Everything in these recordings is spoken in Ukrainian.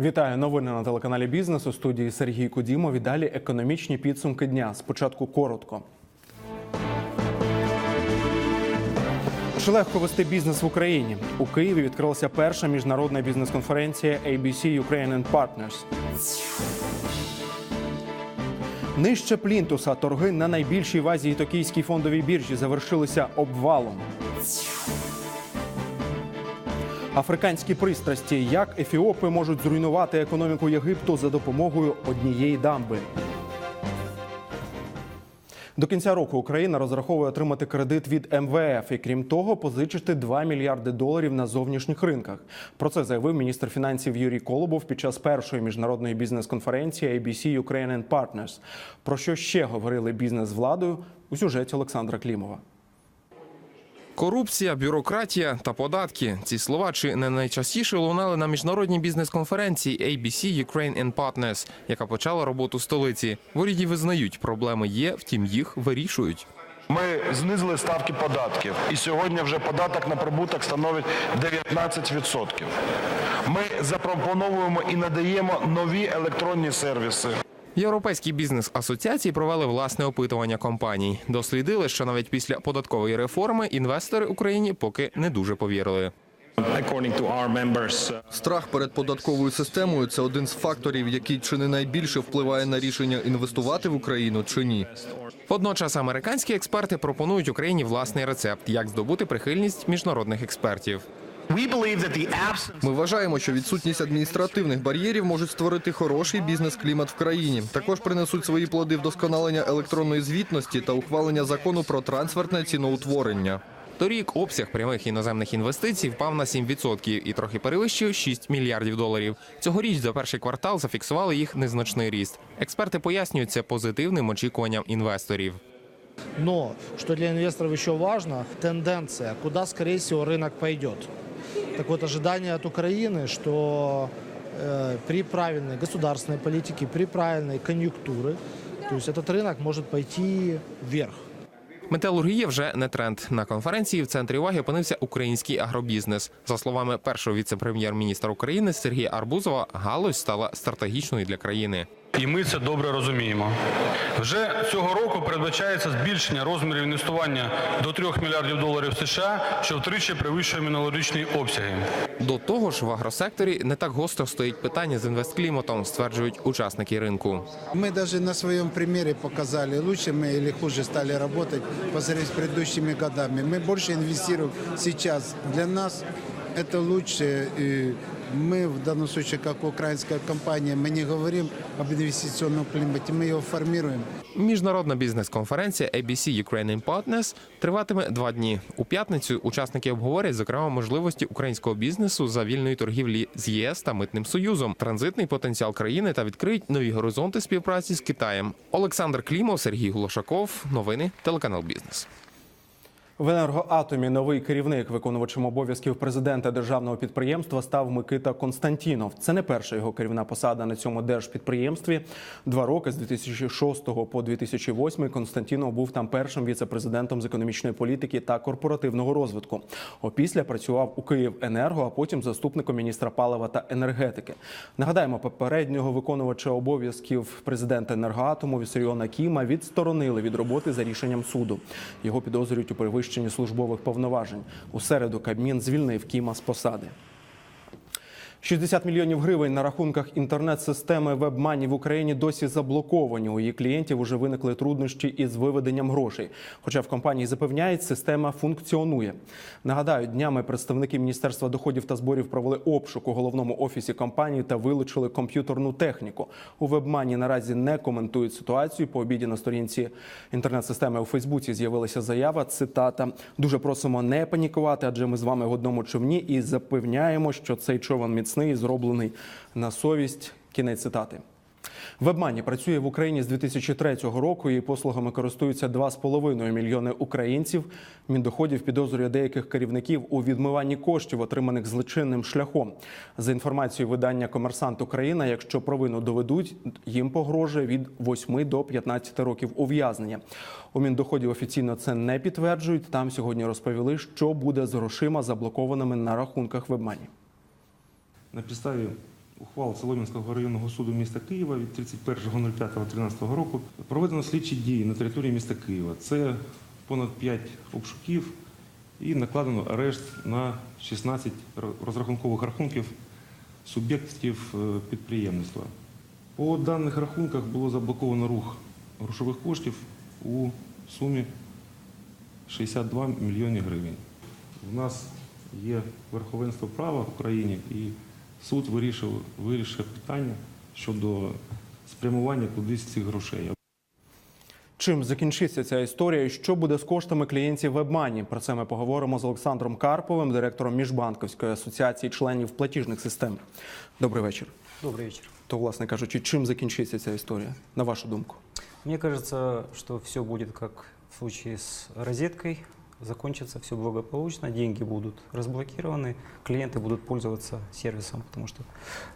Вітаю новини на телеканалі Бізнес у студії Сергій Кудімов. І далі економічні підсумки дня. Спочатку коротко. Чи легко вести бізнес в Україні? У Києві відкрилася перша міжнародна бізнес-конференція ABC Ukraine and Partners. Нижче плінтуса торги на найбільшій в Азії токійській фондовій біржі завершилися обвалом. Африканські пристрасті, як ефіопи можуть зруйнувати економіку Єгипту за допомогою однієї дамби. До кінця року Україна розраховує отримати кредит від МВФ і крім того, позичити 2 мільярди доларів на зовнішніх ринках. Про це заявив міністр фінансів Юрій Колобов під час першої міжнародної бізнес-конференції ABC Ukraine and Partners. Про що ще говорили бізнес з владою у сюжеті Олександра Клімова. Корупція, бюрократія та податки ці слова чи не найчастіше лунали на міжнародній бізнес-конференції ABC Ukraine and Partners, яка почала роботу в столиці. В уряді визнають, проблеми є, втім їх вирішують. Ми знизили ставки податків, і сьогодні вже податок на прибуток становить 19%. Ми запропоновуємо і надаємо нові електронні сервіси. Європейські бізнес-асоціації провели власне опитування компаній. Дослідили, що навіть після податкової реформи інвестори Україні поки не дуже повірили. Uh, Страх перед податковою системою це один з факторів, який чи не найбільше впливає на рішення інвестувати в Україну чи ні. Водночас американські експерти пропонують Україні власний рецепт, як здобути прихильність міжнародних експертів. We believe that the absence Ми вважаємо, що відсутність адміністративних бар'єрів можуть створити хороший бізнес-клімат в країні. Також принесуть свої плоди вдосконалення електронної звітності та ухвалення закону про трансфертне ціноутворення. Торік обсяг прямих іноземних інвестицій впав на 7% і трохи перевищив 6 мільярдів доларів. Цьогоріч за перший квартал зафіксували їх незначний ріст. Експерти пояснюють це позитивним очікуванням інвесторів. Но, что для инвесторов еще важно, тенденция, куда, скорее всего, рынок пойдет. Так вот, ожидание от Украины, что э, при правильной государственной политике, при правильной конъюнктуре, то есть этот рынок может пойти вверх. Металургія вже не тренд. На конференції в центрі уваги опинився український агробізнес. За словами першого віце-прем'єр-міністра України Сергія Арбузова, галузь стала стратегічною для країни. І ми це добре розуміємо. Вже цього року передбачається збільшення розмірів інвестування до 3 мільярдів доларів США, що втричі перевищує минулорічні обсяги. До того ж, в агросекторі не так гостро стоїть питання з інвесткліматом, стверджують учасники ринку. Мы даже на своем примере показали, лучше мы или хуже стали работать по сравнению с предыдущими годами. Мы больше инвестируем сейчас. Для нас это лучше. И мы в данном случае, как украинская компания, мы не говорим об инвестиционном климате, мы его формируем. Міжнародна бізнес-конференція ABC Ukraine and Partners триватиме два дні. У п'ятницю учасники обговорять зокрема можливості українського бізнесу за вільної торгівлі з ЄС та митним союзом, транзитний потенціал країни та відкриють нові горизонти співпраці з Китаєм. Олександр Клімов, Сергій Глушаков. Новини телеканал Бізнес. В енергоатомі новий керівник виконувачем обов'язків президента державного підприємства став Микита Константінов. Це не перша його керівна посада на цьому держпідприємстві. Два роки з 2006 по 2008 Константінов був там першим віце-президентом з економічної політики та корпоративного розвитку. Опісля працював у Київенерго, а потім заступником міністра палива та енергетики. Нагадаємо, попереднього виконувача обов'язків президента енергоатому Вісаріона Кіма відсторонили від роботи за рішенням суду. Його підозрюють у перевищенні службових повноважень. У середу Кабмін звільнив Кіма з посади. 60 мільйонів гривень на рахунках інтернет-системи WebMoney в Україні досі заблоковані. У її клієнтів уже виникли труднощі із виведенням грошей. Хоча в компанії запевняють, система функціонує. Нагадаю, днями представники Міністерства доходів та зборів провели обшук у головному офісі компанії та вилучили комп'ютерну техніку. У WebMoney наразі не коментують ситуацію. По обіді на сторінці інтернет-системи у Фейсбуці з'явилася заява. Цитата: дуже просимо не панікувати, адже ми з вами в одному човні і запевняємо, що цей човен міцний, зроблений на совість. Кінець цитати. Вебмані працює в Україні з 2003 року. Її послугами користуються 2,5 мільйони українців. Міндоходів підозрює деяких керівників у відмиванні коштів, отриманих злочинним шляхом. За інформацією видання Комерсант Україна, якщо провину доведуть, їм погрожує від 8 до 15 років ув'язнення. У Міндоходів офіційно це не підтверджують. Там сьогодні розповіли, що буде з грошима, заблокованими на рахунках Вебмані. На підставі ухвал Солом'янського районного суду міста Києва від 31.05.13 року проведено слідчі дії на території міста Києва. Це понад 5 обшуків і накладено арешт на 16 розрахункових рахунків суб'єктів е, підприємництва. По даних рахунках було заблоковано рух грошових коштів у сумі 62 мільйони гривень. У нас є верховенство права в Україні, і суд вирішив, вирішив питання щодо спрямування кудись цих грошей. Чим закінчиться ця історія? і Що буде з коштами клієнтів WebMoney? Про це ми поговоримо з Олександром Карповим, директором міжбанківської асоціації членів платіжних систем. Добрий вечір. Добрый вечер. То, власне кажучи, чим закінчиться ця історія, на вашу думку? Мне кажется, что все будет как в случае с розеткой Закончится все благополучно, деньги будут разблокированы, клиенты будут пользоваться сервисом, потому что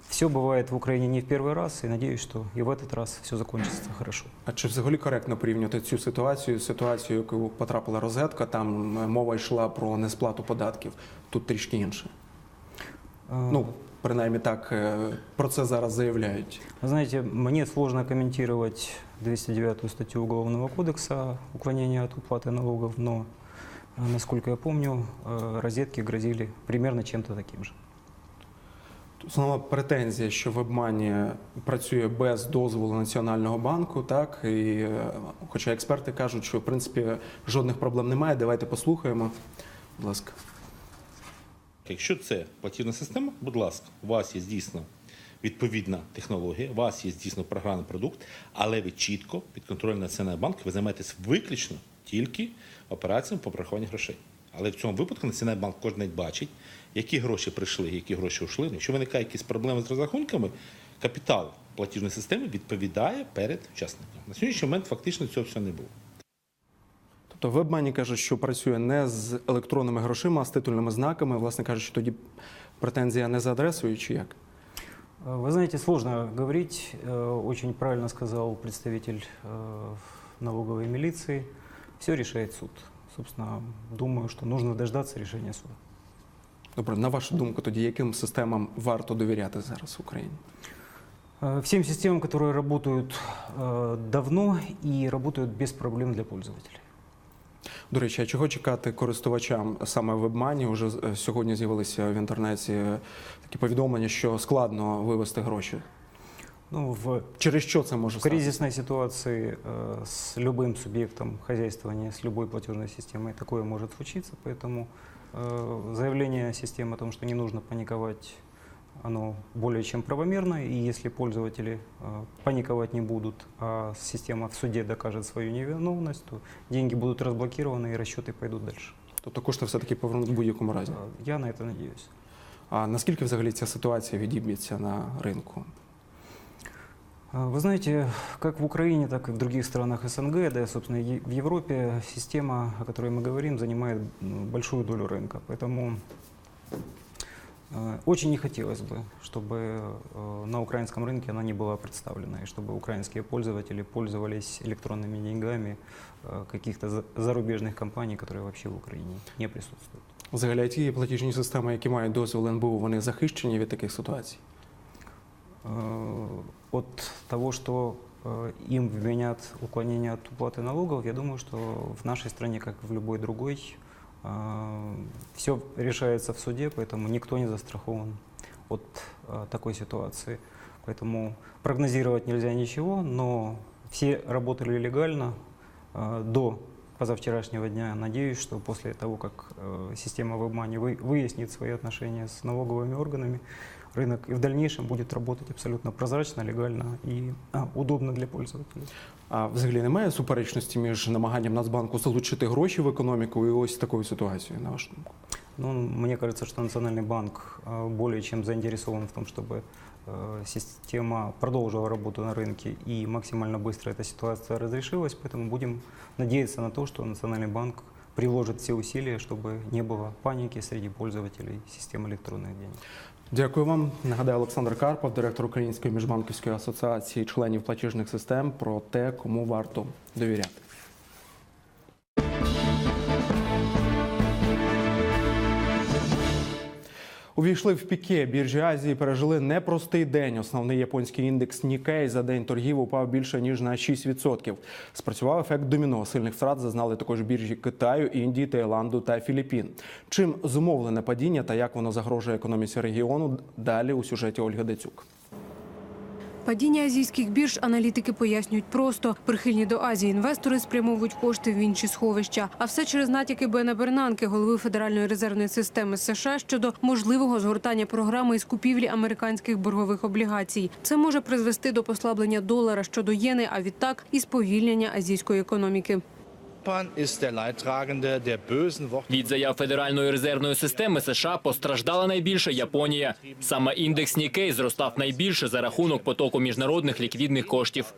все бывает в Украине не в первый раз, и надеюсь, что и в этот раз все закончится хорошо. А чи взагалі коректно порівнювати цю ситуацію з ситуацією, яку потрапила розетка? Там е, мова йшла про несплату податків. Тут трішки інше. Э, Ну, принаймні так е, про це зараз заявляють. Вы знаете, мне сложно комментировать 209 статью Уголовного кодекса уклонение от уплаты налогов, но, э, насколько я помню, э, розетки грозили примерно чем-то таким же. Основна претензія, що WebMoney працює без дозволу Національного банку, так і е, хоча експерти кажуть, що в принципі жодних проблем немає. Давайте послухаємо. Будь ласка. Якщо це платіжна система, будь ласка, у вас є дійсно відповідна технологія, у вас є дійсно програмний продукт, але ви чітко під контролем Національного банку ви займаєтесь виключно тільки операціями по прорахуванню грошей. Але в цьому випадку Національний банк кожен день бачить, які гроші прийшли, які гроші йшли. Якщо виникає якісь проблеми з розрахунками, капітал платіжної системи відповідає перед учасником. На сьогоднішній момент фактично цього всього не було. Тобто WebMoney каже, що працює не з електронними грошима, а з титульними знаками. Власне кажучи, тоді претензія не за адресою, чи як? Э, Вы знаете, сложно говорить. Э, Очень правильно сказал представитель э, налоговой милиции. Все решает суд. Собственно, думаю, что нужно дождаться решения суда. Добре, на вашу думку, тоді яким системам варто довіряти зараз в Україні? Э, Всем системам, которые работают э, давно и работают без проблем для пользователей. До речі, а чого чекати користувачам саме WebMoney? Уже е, сьогодні з'явилися в інтернеті е, такі повідомлення, що складно вивести гроші. Ну, в Через що це може В стати? кризисной ситуации э, с любым субъектом хозяйствования, с любой платежной системой такое может случиться, поэтому э, заявление системы о том, что не нужно паниковать, оно более чем правомерно, и если пользователи э, паниковать не будут, а система в суде докажет свою невиновность, то деньги будут разблокированы и расчеты пойдут дальше. Тобто кошти все-таки повернуть в будь-якому разі. Э, Я на это надеюсь. А наскільки взагалі ця ситуація відіб'ється на ринку? А, Вы знаете, как в Украине, так и в других странах СНГ, да и, собственно, и в Европе система, о которой мы говорим, занимает м, большую долю рынка. Поэтому э, очень не хотелось бы, чтобы э, на украинском рынке она не была представлена, и чтобы украинские пользователи пользовались электронными деньгами э, каких-то за- зарубежных компаний, которые вообще в Украине не присутствуют. Взагалі, ті платіжні системи, які мають дозвіл НБУ, вони захищені від таких ситуацій. Э, От того, что э, им вменят уклонение от уплаты налогов, я думаю, что в нашей стране, как и в любой другой, все решается в суде, поэтому никто не застрахован от э, такой ситуации. Поэтому прогнозировать нельзя ничего, но все работали легально э, до позавчерашнего дня. Надеюсь, что после того, как э, система WebMoney вы- выяснит свои отношения с налоговыми органами, рынок и в дальнейшем будет работать абсолютно прозрачно, легально и а, удобно для пользователей. А взагалі немає суперечності між намаганням Нацбанку залучити гроші в економіку і ось такою ситуацією, на вашу думку? Ну, мне кажется, что Национальный банк э, более чем заинтересован в том, чтобы э, система продолжила работу на рынке и максимально быстро эта ситуация разрешилась. Поэтому будем надеяться на то, что Национальный банк приложит все усилия, чтобы не было паники среди пользователей систем электронных денег. Дякую вам. Нагадаю, Олександр Карпов, директор Української міжбанківської асоціації членів платіжних систем, про те, кому варто довіряти. Увійшли в піке. Біржі Азії пережили непростий день. Основний японський індекс Нікей за день торгів упав більше ніж на 6%. Спрацював ефект доміно. Сильних втрат зазнали також біржі Китаю, Індії, Таїланду та Філіппін. Чим зумовлене падіння та як воно загрожує економіці регіону? Далі у сюжеті Ольги Децюк. Падіння азійських бірж аналітики пояснюють просто. Прихильні до Азії інвестори спрямовують кошти в інші сховища. А все через натяки Бена Бернанки, голови Федеральної резервної системи США, щодо можливого згортання програми із купівлі американських боргових облігацій. Це може призвести до послаблення долара щодо єни, а відтак і сповільнення азійської економіки. Від заяв Федеральної резервної системи США постраждала найбільше Японія. Саме індекс Нікей зростав найбільше за рахунок потоку міжнародних ліквідних коштів.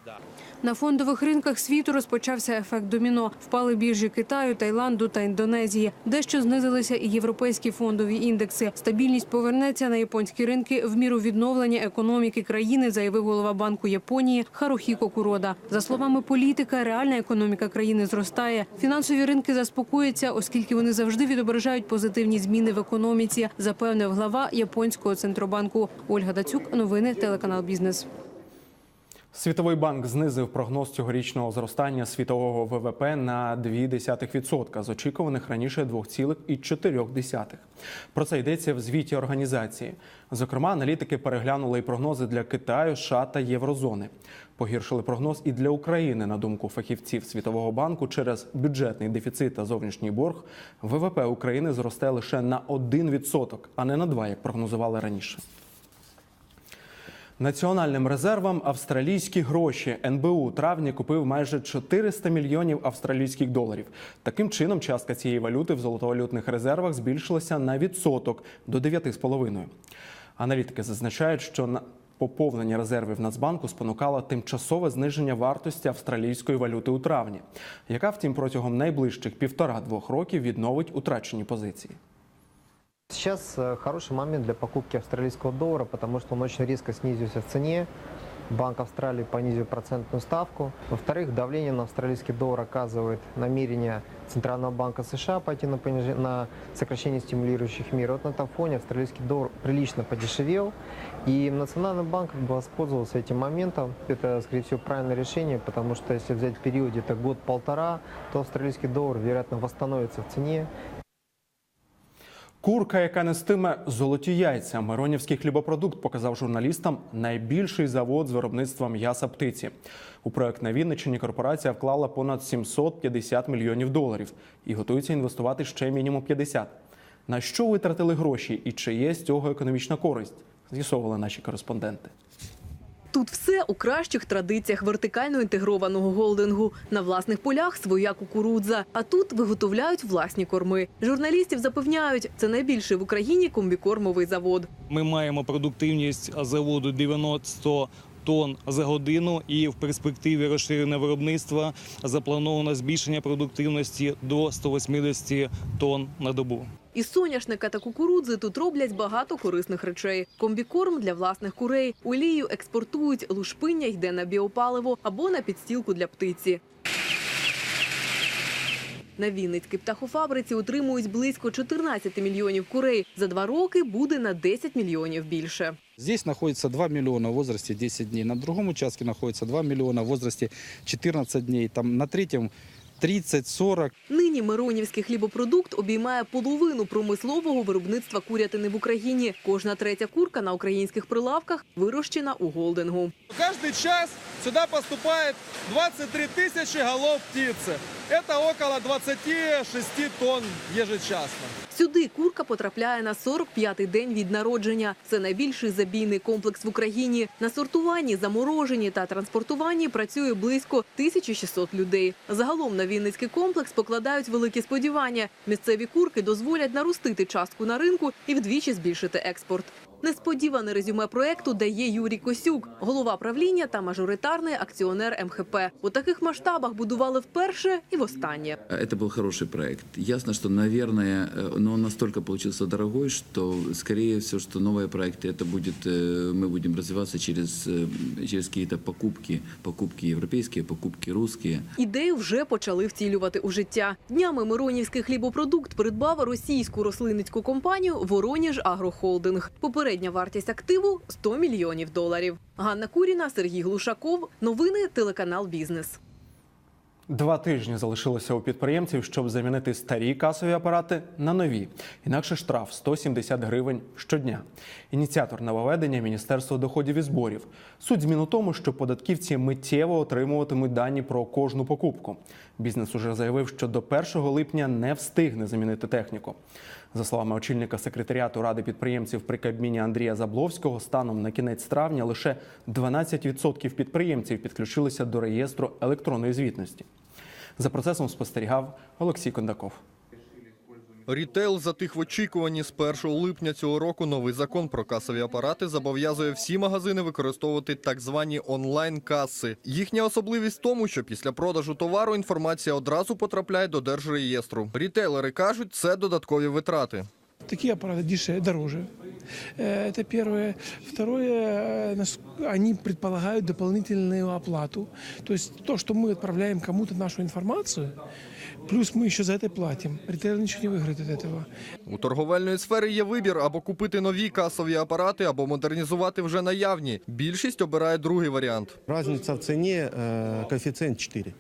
На фондових ринках світу розпочався ефект доміно. Впали біржі Китаю, Таїланду та Індонезії. Дещо знизилися і європейські фондові індекси. Стабільність повернеться на японські ринки в міру відновлення економіки країни, заявив голова банку Японії Харухіко Курода. За словами політика, реальна економіка країни зростає. Фінансові ринки заспокояться, оскільки вони завжди відображають позитивні зміни в економіці, запевнив глава японського центробанку Ольга Дацюк. Новини телеканал Бізнес. Світовий банк знизив прогноз цьогорічного зростання світового ВВП на 0,2% з очікуваних раніше 2,4%. Про це йдеться в звіті організації. Зокрема, аналітики переглянули й прогнози для Китаю, США та Єврозони. Погіршили прогноз і для України. На думку фахівців Світового банку, через бюджетний дефіцит та зовнішній борг ВВП України зросте лише на 1%, а не на 2%, як прогнозували раніше. Національним резервам австралійські гроші НБУ у травні купив майже 400 мільйонів австралійських доларів. Таким чином, частка цієї валюти в золотовалютних резервах збільшилася на відсоток до 9,5. Аналітики зазначають, що на поповнення резервів Нацбанку спонукало тимчасове зниження вартості австралійської валюти у травні, яка, втім, протягом найближчих півтора-двох років відновить утрачені позиції. Сейчас э, хороший момент для покупки австралийского доллара, потому что он очень резко снизился в цене. Банк Австралии понизил процентную ставку. Во-вторых, давление на австралийский доллар оказывает намерение Центрального банка США пойти на, пониж- на сокращение стимулирующих мер. Вот на этом фоне австралийский доллар прилично подешевел. И Национальный банк воспользовался этим моментом. Это, скорее всего, правильное решение, потому что если взять период где-то год-полтора, то австралийский доллар, вероятно, восстановится в цене. Курка, яка нестиме золоті яйця. Миронівський хлібопродукт показав журналістам найбільший завод з виробництва м'яса птиці. У проект на Вінниччині корпорація вклала понад 750 мільйонів доларів і готується інвестувати ще мінімум 50. На що витратили гроші і чи є з цього економічна користь? З'ясовували наші кореспонденти. Тут все у кращих традиціях вертикально інтегрованого голдингу. На власних полях своя кукурудза, а тут виготовляють власні корми. Журналістів запевняють, це найбільший в Україні комбікормовий завод. Ми маємо продуктивність заводу 90 тонн за годину, і в перспективі розширене виробництва заплановано збільшення продуктивності до 180 тонн на добу. Із соняшника та кукурудзи тут роблять багато корисних речей. Комбікорм для власних курей. Олію експортують, лушпиння йде на біопаливо або на підстілку для птиці. На Вінницькій птахофабриці утримують близько 14 мільйонів курей. За два роки буде на 10 мільйонів більше. Здесь находится 2 миллиона в возрасте 10 дней, на другом участке находится 2 миллиона в возрасте 14 дней, там на третьем 30-40. Нині Миронівський хлібопродукт обіймає половину промислового виробництва курятини в Україні. Кожна третя курка на українських прилавках вирощена у голдингу. Каждый час сюда поступает 23 тысячи голов птицы. Это около 26 тонн ежечасно. Сюди курка потрапляє на 45-й день від народження. Це найбільший забійний комплекс в Україні. На сортуванні, замороженні та транспортуванні працює близько 1600 людей. Загалом на Вінницький комплекс покладають великі сподівання. Місцеві курки дозволять наростити частку на ринку і вдвічі збільшити експорт. Несподіване резюме проекту дає Юрій Косюк, голова правління та мажоритарний акціонер МХП. У таких масштабах будували вперше і востаннє. Это был хороший проект. Ясно, что, наверное, э, но он настолько получился дорогой, что, скорее всего, что новые проекты, это будет, э, мы будем развиваться через, э, через какие-то покупки, покупки европейские, покупки русские. Ідею вже почали втілювати у життя. Днями Миронівський хлібопродукт придбав російську рослинницьку компанію Вороніж Агрохолдинг. Попередня вартість активу 100 мільйонів доларів. Ганна Куріна, Сергій Глушаков. Новини телеканал Бізнес. Два тижні залишилося у підприємців, щоб замінити старі касові апарати на нові. Інакше штраф 170 гривень щодня. Ініціатор нововведення – Міністерство доходів і зборів. Суть змін у тому, що податківці миттєво отримуватимуть дані про кожну покупку. Бізнес уже заявив, що до 1 липня не встигне замінити техніку. За словами очільника секретаріату ради підприємців при Кабміні Андрія Забловського, станом на кінець травня лише 12% підприємців підключилися до реєстру електронної звітності. За процесом спостерігав Олексій Кондаков. Рітейл затих в очікуванні. З 1 липня цього року новий закон про касові апарати зобов'язує всі магазини використовувати так звані онлайн-каси. Їхня особливість в тому, що після продажу товару інформація одразу потрапляє до держреєстру. Рітейлери кажуть, це додаткові витрати. Такие аппараты дешевле, дороже. Э, Это первое. Второе, э, нас- они предполагают дополнительную оплату. То есть то, что мы отправляем кому-то нашу информацию, плюс мы еще за это платим. Ритейл ничего не выиграет от этого. У торговельної сфери є вибір або купити нові касові апарати, або модернізувати вже наявні. Більшість обирає другий варіант. Разница в цене, э, коэффициент 4.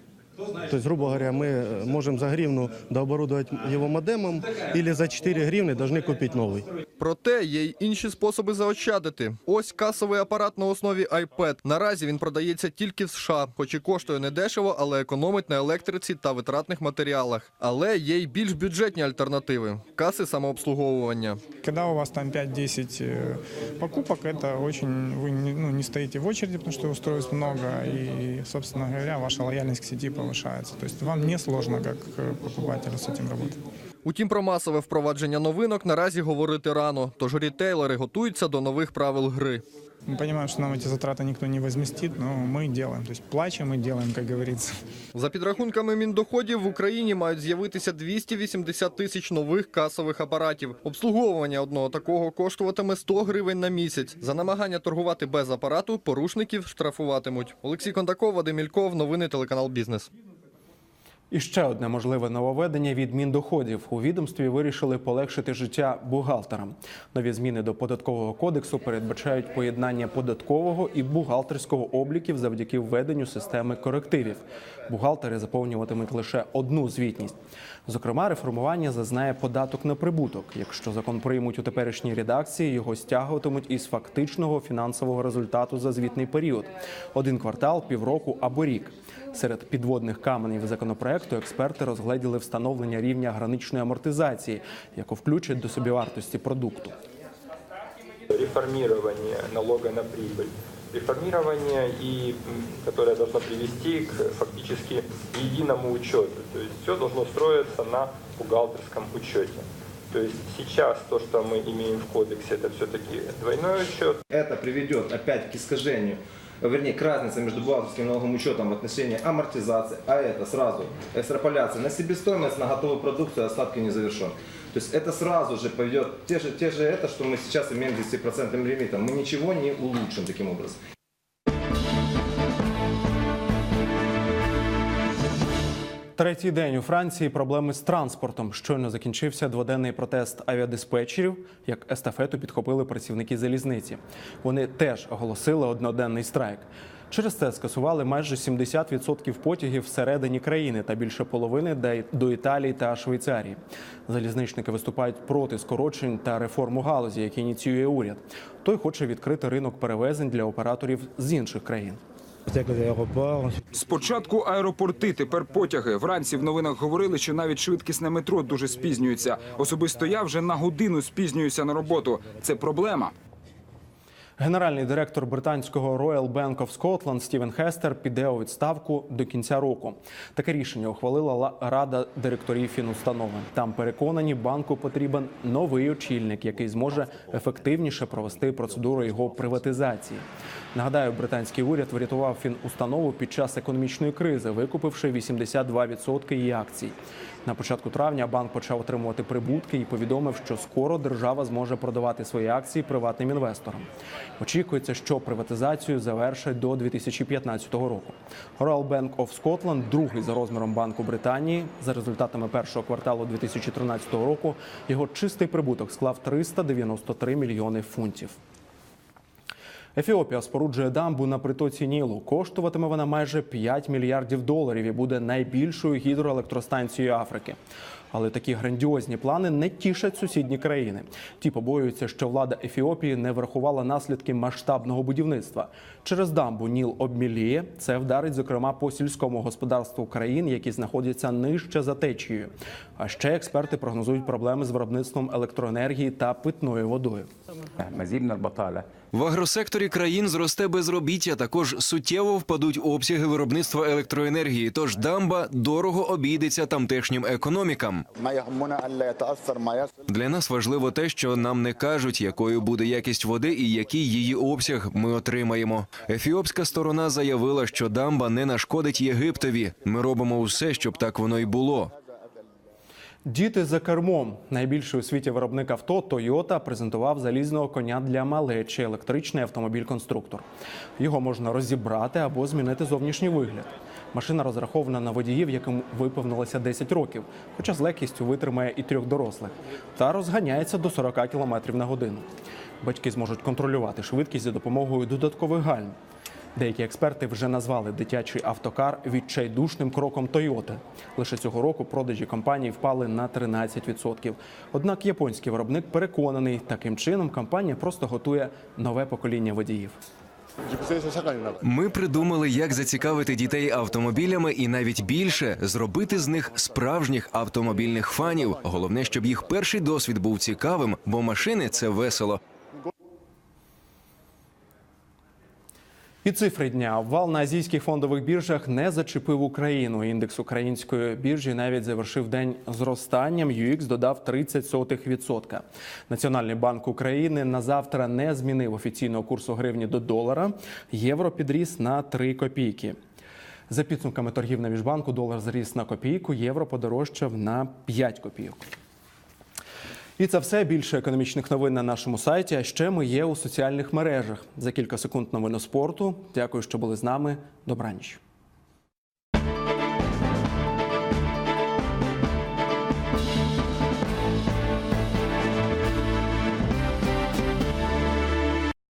То есть, грубо говоря, мы э, можем за гривну дооборудовать его модемом или за 4 гривны должны купить новый. Проте є й інші способи заощадити. Ось касовий апарат на основі iPad. Наразі він продається тільки в США, хоч і коштує недешево, але економить на електриці та витратних матеріалах. Але є й більш бюджетні альтернативи каси самообслуговування. Когда у вас там 5-10 э, покупок, это очень, вы не, ну, не стоите в очереди, потому что устройств много, и, собственно говоря, ваша лояльность к сети повышается. То есть вам не сложно, как э, покупателю, с этим работать. Утім, про масове впровадження новинок наразі говорити рано, тож рітейлери готуються до нових правил гри. Мы понимаем, что нам эти затраты никто не возместит, но мы делаем. То есть плачем и делаем, как говорится. За підрахунками Міндоходів в Україні мають з'явитися 280 тисяч нових касових апаратів. Обслуговування одного такого коштуватиме 100 гривень на місяць. За намагання торгувати без апарату порушників штрафуватимуть. Олексій Кондаков, Вадим Ільков, новини телеканал Бізнес. І ще одне можливе нововведення від Міндоходів. У відомстві вирішили полегшити життя бухгалтерам. Нові зміни до податкового кодексу передбачають поєднання податкового і бухгалтерського обліків завдяки введенню системи корективів. Бухгалтери заповнюватимуть лише одну звітність. Зокрема, реформування зазнає податок на прибуток. Якщо закон приймуть у теперішній редакції, його стягуватимуть із фактичного фінансового результату за звітний період: один квартал, півроку або рік. Серед підводних каменів законопроекту експерти розгледіли встановлення рівня граничної амортизації, яку включать до собівартості продукту. реформирование налога на прибыль. Реформирование, и, м, которое должно привести к фактически единому учету. То есть все должно строиться на бухгалтерском учете. То есть сейчас то, что мы имеем в кодексе, это все-таки двойной учет. Это приведет опять к искажению, вернее, к разнице между бухгалтерским и налоговым учетом в отношении амортизации, а это сразу экстраполяция на себестоимость, на готовую продукцию, остатки не завершен. То есть это сразу же поведет, те же, те же это, что мы сейчас имеем 10% лимитом, мы ничего не улучшим таким образом. Третій день у Франції проблеми з транспортом. Щойно закінчився дводенний протест авіадиспетчерів. Як естафету підхопили працівники залізниці. Вони теж оголосили одноденний страйк. Через це скасували майже 70% потягів всередині країни та більше половини до Італії та Швейцарії. Залізничники виступають проти скорочень та реформу галузі, які ініціює уряд. Той хоче відкрити ринок перевезень для операторів з інших країн. Спочатку аеропорти, тепер потяги. Вранці в новинах говорили, що навіть швидкісне метро дуже спізнюється. Особисто я вже на годину спізнююся на роботу. Це проблема. Генеральний директор британського Royal Bank of Scotland Стівен Хестер піде у відставку до кінця року. Таке рішення ухвалила рада директорів фінустанови. Там переконані, банку потрібен новий очільник, який зможе ефективніше провести процедуру його приватизації. Нагадаю, британський уряд врятував фінустанову під час економічної кризи, викупивши 82% її акцій. На початку травня банк почав отримувати прибутки і повідомив, що скоро держава зможе продавати свої акції приватним інвесторам. Очікується, що приватизацію завершать до 2015 року. Royal Bank of Scotland – другий за розміром банку Британії. За результатами першого кварталу 2013 року його чистий прибуток склав 393 мільйони фунтів. Ефіопія споруджує дамбу на притоці Нілу. Коштуватиме вона майже 5 мільярдів доларів і буде найбільшою гідроелектростанцією Африки. Але такі грандіозні плани не тішать сусідні країни. Ті побоюються, що влада Ефіопії не врахувала наслідки масштабного будівництва. Через дамбу Ніл обміліє. Це вдарить, зокрема, по сільському господарству країн, які знаходяться нижче за течією. А ще експерти прогнозують проблеми з виробництвом електроенергії та питною водою. В агросекторі країн зросте безробіття. Також суттєво впадуть обсяги виробництва електроенергії. Тож дамба дорого обійдеться тамтешнім економікам. Для нас важливо те, що нам не кажуть, якою буде якість води і який її обсяг ми отримаємо. Ефіопська сторона заявила, що дамба не нашкодить Єгиптові. Ми робимо усе, щоб так воно й було. Діти за кермом. Найбільший у світі виробник авто Toyota презентував залізного коня для малечі електричний автомобіль-конструктор. Його можна розібрати або змінити зовнішній вигляд. Машина розрахована на водіїв, яким виповнилося 10 років, хоча з легкістю витримає і трьох дорослих, та розганяється до 40 км на годину. Батьки зможуть контролювати швидкість за допомогою додаткових гальм. Деякі експерти вже назвали дитячий автокар відчайдушним кроком Toyota. Лише цього року продажі компанії впали на 13%. Однак японський виробник переконаний, таким чином компанія просто готує нове покоління водіїв. Ми придумали, як зацікавити дітей автомобілями, і навіть більше зробити з них справжніх автомобільних фанів. Головне, щоб їх перший досвід був цікавим, бо машини це весело. І цифри дня. Обвал на азійських фондових біржах не зачепив Україну. Індекс української біржі навіть завершив день зростанням. UX додав 30%. Національний банк України на завтра не змінив офіційного курсу гривні до долара. Євро підріс на 3 копійки. За підсумками торгів на міжбанку долар зріс на копійку, євро подорожчав на 5 копійок. І це все більше економічних новин на нашому сайті. А ще ми є у соціальних мережах. За кілька секунд новини спорту. Дякую, що були з нами. Добраніч.